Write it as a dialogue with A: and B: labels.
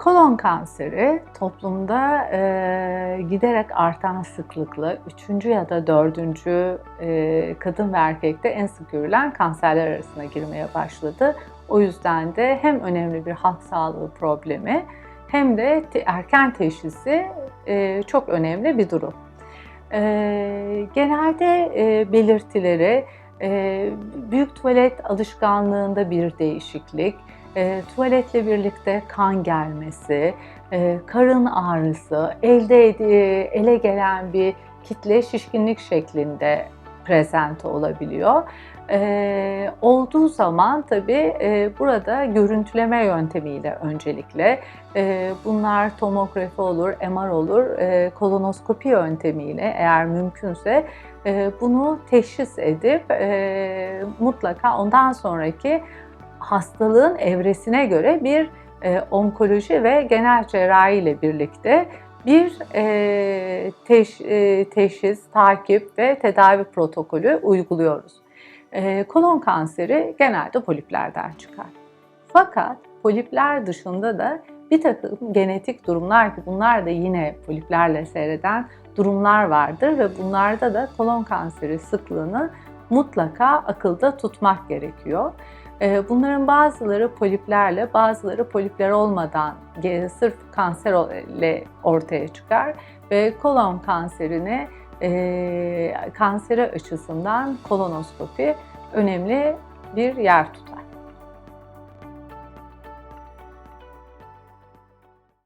A: Kolon kanseri toplumda e, giderek artan sıklıkla üçüncü ya da dördüncü e, kadın ve erkekte en sık görülen kanserler arasına girmeye başladı. O yüzden de hem önemli bir halk sağlığı problemi hem de erken teşhisi e, çok önemli bir durum. E, genelde e, belirtileri e, büyük tuvalet alışkanlığında bir değişiklik, e, tuvaletle birlikte kan gelmesi, e, karın ağrısı, elde ed- ele gelen bir kitle şişkinlik şeklinde prezente olabiliyor. E, olduğu zaman tabii e, burada görüntüleme yöntemiyle öncelikle e, bunlar tomografi olur, MR olur, e, kolonoskopi yöntemiyle eğer mümkünse e, bunu teşhis edip e, mutlaka ondan sonraki hastalığın evresine göre bir e, onkoloji ve genel cerrahi ile birlikte bir e, teş, e, teşhis, takip ve tedavi protokolü uyguluyoruz. E, kolon kanseri genelde poliplerden çıkar. Fakat polipler dışında da bir takım genetik durumlar ki bunlar da yine poliplerle seyreden durumlar vardır ve bunlarda da kolon kanseri sıklığını mutlaka akılda tutmak gerekiyor. Ee, Bunların bazıları poliplerle, bazıları polipler olmadan sırf kanserle ortaya çıkar ve kolon kanserini e, kanseri açısından kolonoskopi önemli bir yer tutar.